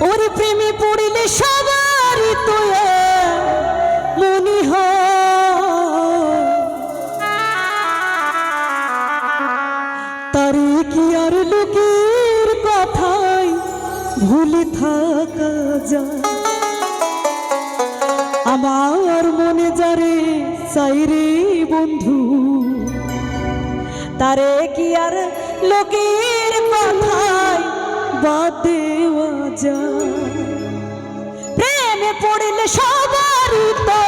ওরে প্রেমে পড়িলে সবারই তো মনি তারে কি আর লোকের কথাই ভুলে থাকা যায়? আমার মনে যারে চাইরে বন্ধু, তারে কি আর লোকের কথাই বাদ যায় প্রেমে পড়লে সবারই তো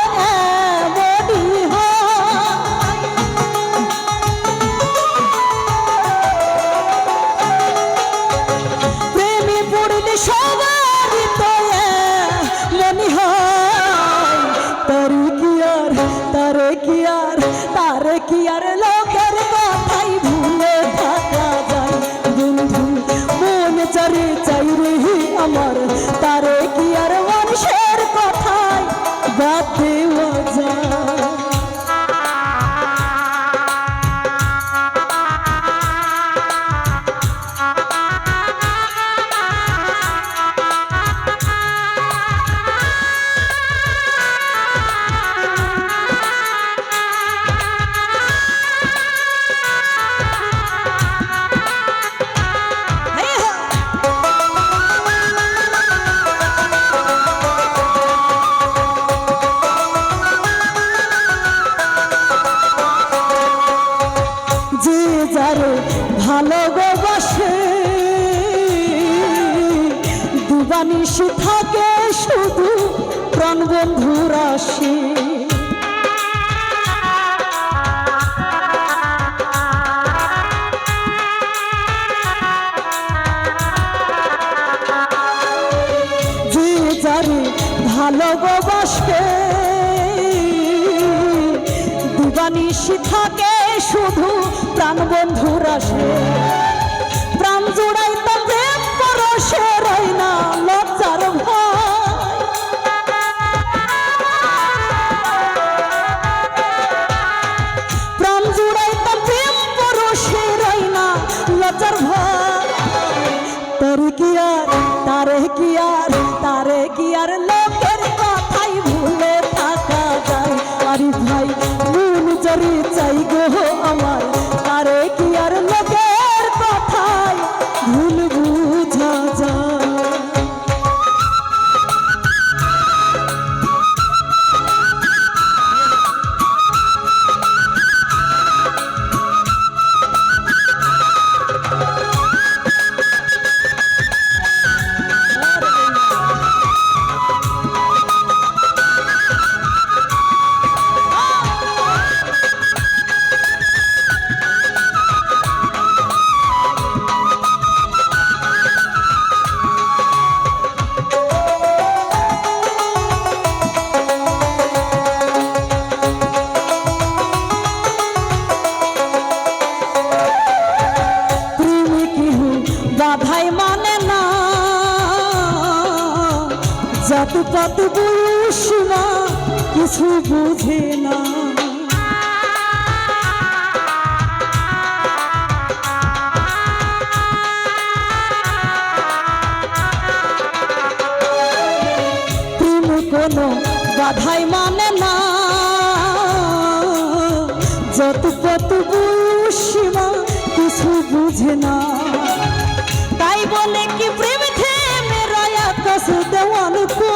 বাদ থাকে শুধু প্রাণ বন্ধুর আসে প্রাণ জোড়াই জাত কত বয়স না, কিছু বুঝে না। প্রেম কোনো বাধাই মানে না। যত কত সীমা কিছু বুঝে না। কো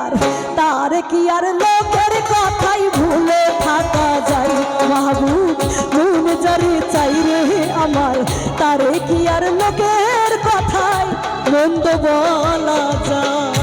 আর, তারে কি আর লোকের কথাই ভুলে থাকা যায়। মাহবুব মন জারি চাই তারে কি আর লোকের কথাই মন্দ বলা যায়?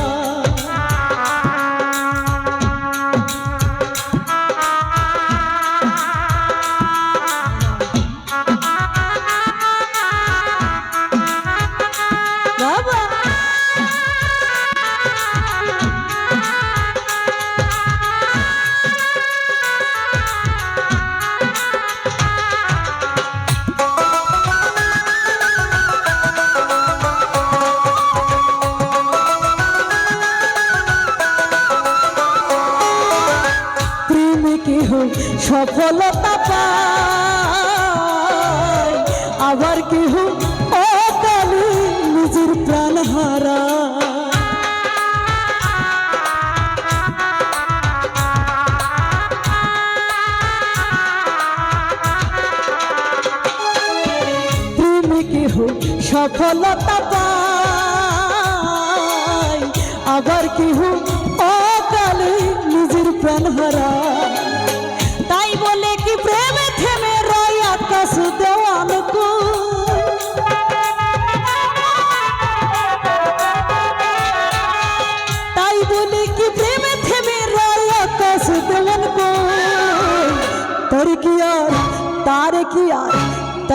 পায় আবার কেহ অকালে নিজের সফলতা পায় আবার কেহ অকালে নিজের প্রাণ হারায়।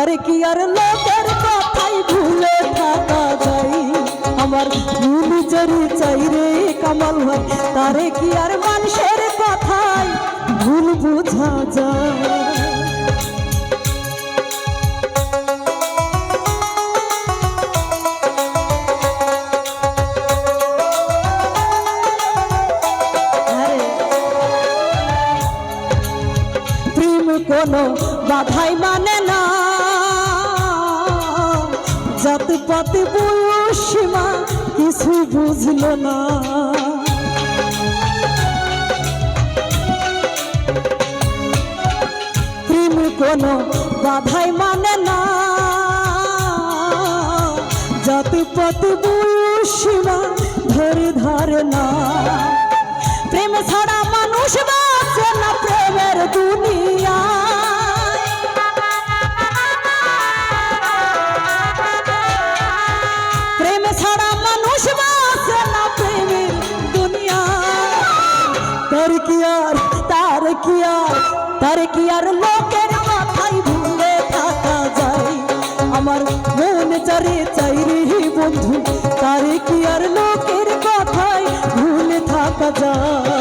তার কি আর লোকের কথাই ভুলে থাকা যায়? আমার জরি চাই রে তারে কি আর মানুষের কথাই ভুল বোঝা যায়? কোনো বাধাই মানে না জাত পাতি সীমা কিছু বুঝলো না। প্রেম কোনো বাধাই মানে না। জাত পাতি সীমা ধরে ধরে না। প্রেম ছাড়া মানুষ বাঁচে না প্রেমের দুনিয়া। কি আর লোকের মাথায় ভুলে থাকা যায়? আমার মন চারে চাইরে বন্ধু তারে কি আর লোকের কথায় ভুলে থাকা যায়?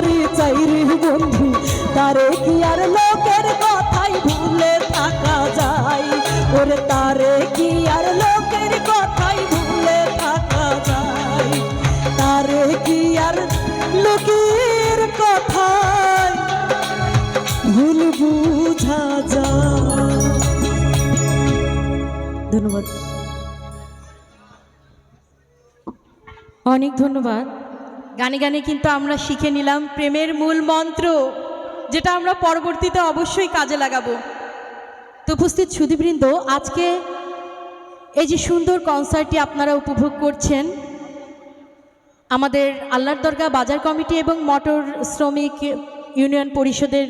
মন চারে চাই রে বন্ধু, তারে কি আর লোকের কথাই ভুলে থাকা যায়? ওরে তারে কি আর লোকের কথাই ভুলে থাকা যায়? তারে কি আর লোকের কথাই ভুল বুঝা যায়? ধন্যবাদ। অনেক ধন্যবাদ। গানে গানে কিন্তু আমরা শিখে নিলাম প্রেমের মূল মন্ত্র, যেটা আমরা পরবর্তীতে অবশ্যই কাজে লাগাবো। তো উপস্থিত সুদীবৃন্দ আজকে এই যে সুন্দর কনসার্টটি আপনারা উপভোগ করছেন, আমাদের আল্লাহর দরগা বাজার কমিটি এবং মটর শ্রমিক ইউনিয়ন পরিষদের